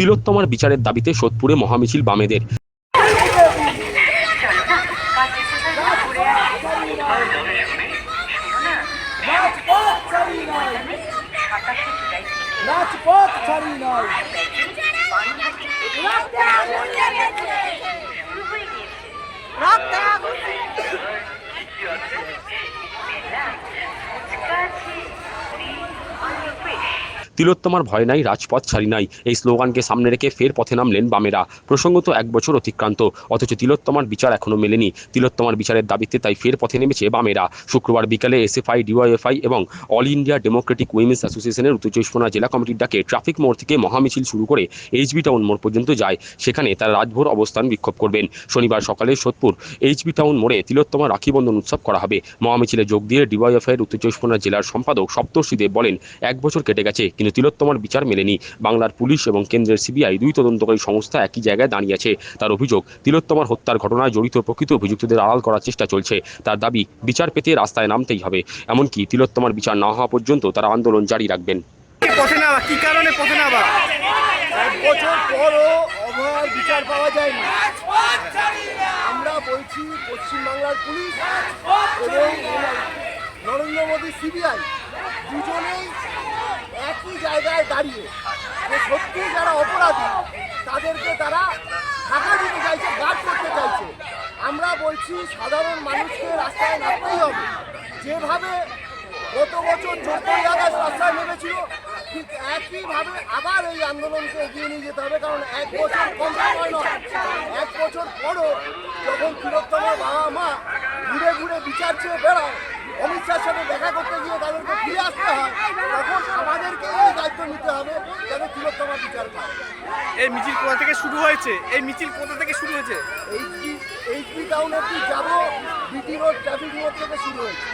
তিলোত্তমার বিচারের দাবিতে সোদপুরে মহামিছিল বামেদের। তিলোত্তমার ভয় নাই, রাজপথ ছাড়ি নাই। এই স্লোগানকে সামনে রেখে ফের পথে নামলেন বামেরা। প্রসঙ্গত এক বছর অতিক্রান্ত, অথচ তিলোত্তমার বিচার এখনও মেলেনি। তিলোত্তমার বিচারের দাবিতে তাই ফের পথে নেমেছে বামেরা। শুক্রবার বিকালে এসএফআই, ডিওয়াইএফআই এবং অল ইন্ডিয়া ডেমোক্রেটিক উইমেন্স অ্যাসোসিয়েশনের উত্তর চব্বিশ জেলা কমিটির ডাকে ট্রাফিক মোড় থেকে মহামিছিল শুরু করে এইচবি টাউন মোড় পর্যন্ত যায়। সেখানে তারা রাজভোর অবস্থান বিক্ষোভ করবেন। শনিবার সকালে সোদপুর এইচবি টাউন মোড়ে তিলোত্তমা রাখি বন্ধন উৎসব করা হবে। মহামিছিলে যোগ দিয়ে ডিওয়াইএফআই এর উত্তর চব্বিশ জেলার সম্পাদক সপ্তর্ষি দেব বলেন, এক বছর কেটে গেছে, কিন্তু তিলোত্তমার বিচার মেলেনি। বাংলার পুলিশ এবং কেন্দ্রের সিবিআই দুই তদন্তকারী সংস্থা একই জায়গায় দাঁড়িয়ে আছে। তার অভিযোগ, তিলোত্তমার হত্যার ঘটনায় জড়িত প্রকৃত অভিযুক্তদের আড়াল করার চেষ্টা চলছে। তার দাবি, বিচার পেতে রাস্তায় নামতেই হবে। এমনকি তিলোত্তমার বিচার না হওয়া পর্যন্ত তারা আন্দোলন জারি রাখবেন। পশ্চিমবাংলার পুলিশ নরেন্দ্র মোদী সিবিআই। জায়গায় দাঁড়িয়ে যে সত্যি যারা অপরাধী, তাদেরকে তারা ঢাকা দিতে চাইছে, গার্ড করতে চাইছে। আমরা বলছি সাধারণ মানুষকে রাস্তায় নামতেই হবে। যেভাবে গত বছর চোদ্দই আগস্ট রাস্তায় নেমেছিল, ঠিক একইভাবে আবার এই আন্দোলনকে এগিয়ে নিয়ে যেতে হবে, কারণ এক বছর কম সময় নয়। এক বছর পরও যখন তিলোত্তমার বাবা মা ঘুরে ঘুরে বিচার চেয়ে বেড়ায়, অমিত শাহর সাথে দেখা করতে গিয়ে তাদেরকে ফিরে আসতে হয়, তখন আমাদেরকে নিতে হবে তিলোত্তমা বিচার পায় এই মিছিল কোথা থেকে শুরু হয়েছে? এই মিছিল কোথা থেকে শুরু হয়েছে? এইচপি এইচপি টাউন অব্দি যাব? বিটি রোড ট্রাফিক মোড় থেকে শুরু হয়েছে।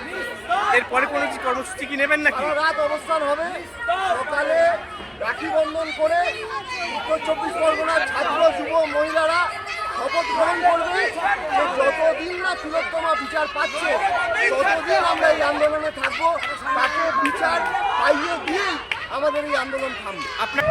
এরপরে কোনো কিছু কর্মসূচি কি নেবেন নাকি? সারা রাত অবস্থান হবে। সকালে রাখি বন্ধন করে উত্তর চব্বিশ পরগনার ছাত্র যুব মহিলারা শপথ গ্রহণ করবে। যে যতদিন না তিলোত্তমা বিচার পাচ্ছে ততদিন আমরা এই আন্দোলনে থাকব। তাকে বিচার পাইয়ে দিয়েই আমাদের এই আন্দোলন থামবে। আপনার